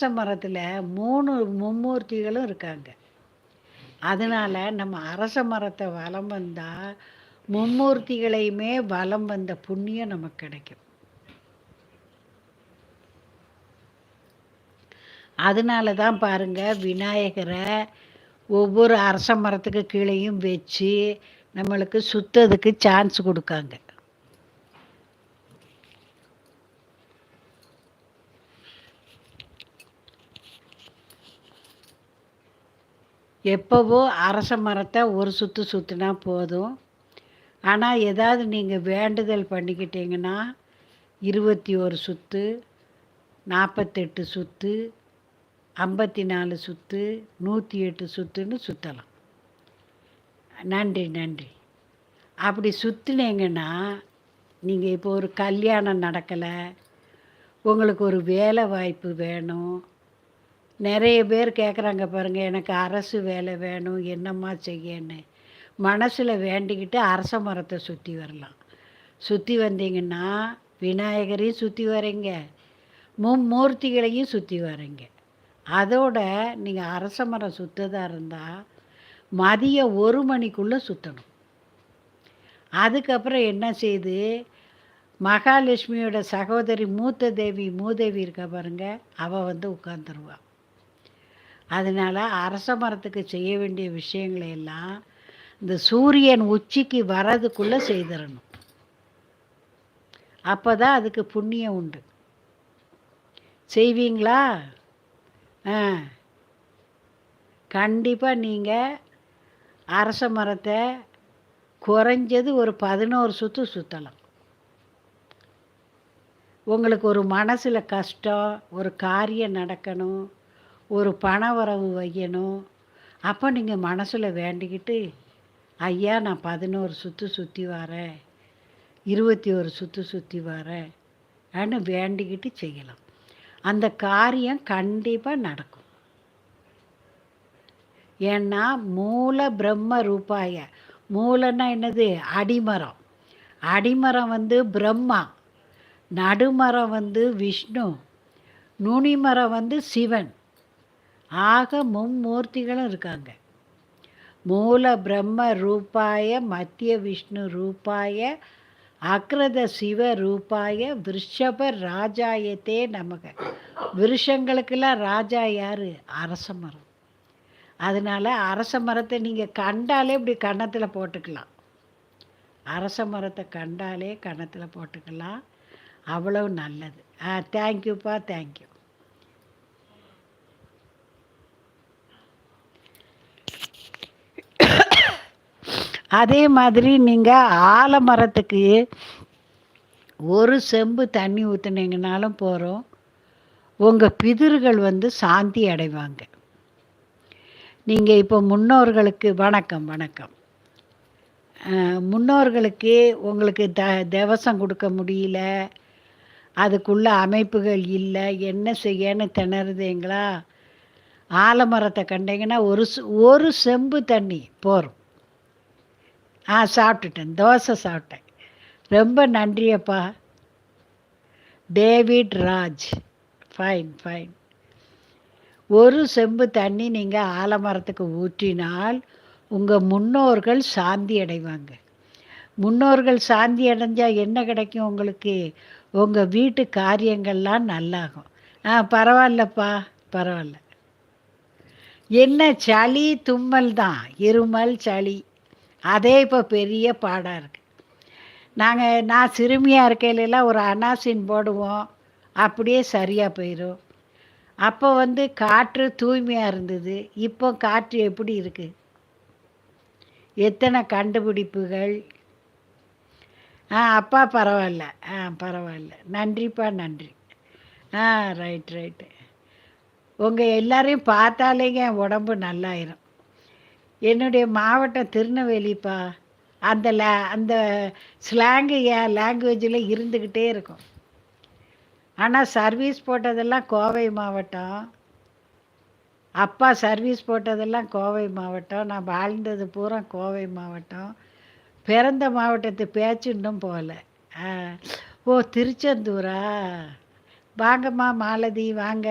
அரச மரத்தில் மூணு மும்மூர்த்திகளும் இருக்காங்க. அதனால் நம்ம அரச மரத்தை வலம் வந்தால் மும்மூர்த்திகளையுமே வலம் வந்த புண்ணியம் நமக்கு கிடைக்கும். அதனால தான் பாருங்கள் விநாயகரை ஒவ்வொரு அரச மரத்துக்கு கீழேயும் வச்சு நம்மளுக்கு சுத்ததுக்கு சான்ஸ் கொடுக்காங்க. எப்போவோ அரச மரத்தை ஒரு சுற்று சுற்றுனா போதும். ஆனால் ஏதாவது நீங்கள் வேண்டுதல் பண்ணிக்கிட்டீங்கன்னா இருபத்தி ஒரு சுற்று நாற்பத்தெட்டு சுற்று ஐம்பத்தி நாலு சுற்று நூற்றி எட்டு சுற்றுன்னு சுற்றலாம் நன்றி நன்றி. அப்படி சுற்றுனீங்கன்னா நீங்கள் இப்போ ஒரு கல்யாணம் நடக்கலை உங்களுக்கு ஒரு வேலை வாய்ப்பு வேணும் நிறைய பேர் கேட்குறாங்க பாருங்கள் எனக்கு அரசு வேலை வேணும் என்னம்மா செய்யன்னு. மனசில் வேண்டிக்கிட்டு அரச மரத்தை சுற்றி வரலாம். சுற்றி வந்தீங்கன்னா விநாயகரையும் சுற்றி வரீங்க மும்மூர்த்திகளையும் சுற்றி வரீங்க. அதோட நீங்கள் அரச மரம் சுற்றதாக இருந்தால் மதியம் ஒரு மணிக்குள்ளே சுற்றணும் அதுக்கப்புறம் என்ன செய்து மகாலட்சுமியோட சகோதரி மூத்த தேவி மூதேவி இருக்க பாருங்க அவள் வந்து உட்காந்துருவாள் அதனால் அரச மரத்துக்கு செய்ய வேண்டிய விஷயங்களை எல்லாம் இந்த சூரியன் உச்சிக்கு வரதுக்குள்ளே செய்திடணும். அப்போ தான் அதுக்கு புண்ணியம் உண்டு. செய்வீங்களா? ஆ. கண்டிப்பாக நீங்கள் அரச மரத்தை குறைஞ்சது ஒரு பதினோரு சுற்று சுற்றலாம் உங்களுக்கு ஒரு மனசில் கஷ்டம் ஒரு காரியம் நடக்கணும் ஒரு பண வரவு வைக்கணும் அப்போ நீங்கள் மனசில் வேண்டிக்கிட்டு ஐயா நான் பதினோரு சுற்று சுற்றி வரேன். இருபத்தி ஒரு சுற்று சுற்றி வரேன். அப்படின்னு வேண்டிக்கிட்டு செய்யலாம். அந்த காரியம் கண்டிப்பாக நடக்கும். ஏன்னா மூல பிரம்ம ரூபாய மூலன்னா என்னது? அடிமரம். அடிமரம் வந்து பிரம்மா. நடுமரம் வந்து விஷ்ணு. நுனிமரம் வந்து சிவன். ஆக மும்மூர்த்திகளும் இருக்காங்க. மூல பிரம்ம ரூபாய மத்திய விஷ்ணு ரூபாய அக்ரத சிவ ரூபாய விருஷப ராஜாயத்தே நமக. விருஷங்களுக்கெல்லாம் ராஜா யார்? அரச மரம். அதனால் அரச மரத்தை நீங்கள் கண்டாலே இப்படி கன்னத்தில் போட்டுக்கலாம். அரச மரத்தை கண்டாலே கன்னத்தில் போட்டுக்கலாம். அவ்வளவு நல்லது. ஆ தேங்க்யூப்பா தேங்க்யூ அதே மாதிரி நீங்கள் ஆலமரத்துக்கு ஒரு செம்பு தண்ணி ஊற்றுனீங்கனாலும் போகிறோம் உங்கள் பிதிர்கள் வந்து சாந்தி அடைவாங்க. நீங்கள் இப்போ முன்னோர்களுக்கு வணக்கம் வணக்கம். முன்னோர்களுக்கு உங்களுக்கு த தேவசம் கொடுக்க முடியல. அதுக்குள்ள அமைப்புகள் இல்லை. என்ன செய்யன்னு திணறுதீங்களா ஆலமரத்தை கண்டிங்கன்னா ஒரு ஒரு செம்பு தண்ணி போகிறோம் ஆ சாப்பிட்டுட்டேன். தோசை சாப்பிட்டேன். ரொம்ப நன்றியப்பா. டேவிட் ராஜ். Fine fine. ஒரு செம்பு தண்ணி நீங்கள் ஆலமரத்துக்கு ஊற்றினால் உங்கள் முன்னோர்கள் சாந்தி அடைவாங்க. முன்னோர்கள் சாந்தி அடைஞ்சால் என்ன கிடைக்கும் உங்களுக்கு? உங்கள் வீட்டு காரியங்கள்லாம் நல்லாகும். ஆ பரவாயில்லப்பா பரவாயில்ல. என்ன சளி தும்மல் தான். இருமல் சளி. அதே இப்போ பெரிய பாடாக இருக்குது நாங்கள் நான் சிறுமியாக இருக்கையிலலாம் ஒரு அனாசின் போடுவோம் அப்படியே சரியாக போயிடும் அப்போ வந்து காற்று தூய்மையாக இருந்தது இப்போ காற்று எப்படி இருக்குது எத்தனை கண்டுபிடிப்புகள்? ஆ அப்பா பரவாயில்ல ஆ பரவாயில்ல. நன்றிப்பா நன்றி. ஆ ரைட் ரைட்டு உங்கள் எல்லாரையும் பார்த்தாலேங்க என் உடம்பு நல்லாயிரும். என்னுடைய மாவட்டம் திருநெல்வேலிப்பா. அந்த லே அந்த ஸ்லாங்கு என் லாங்குவேஜில் இருந்துக்கிட்டே இருக்கும். ஆனால் சர்வீஸ் போட்டதெல்லாம் கோவை மாவட்டம். அப்பா சர்வீஸ் போட்டதெல்லாம் கோவை மாவட்டம். நான் வாழ்ந்தது பூரா கோவை மாவட்டம். பிறந்த மாவட்டத்து பேச்சு இன்னும் போகல. ஓ திருச்செந்தூரா? வாங்கம்மா மாலதி வாங்க.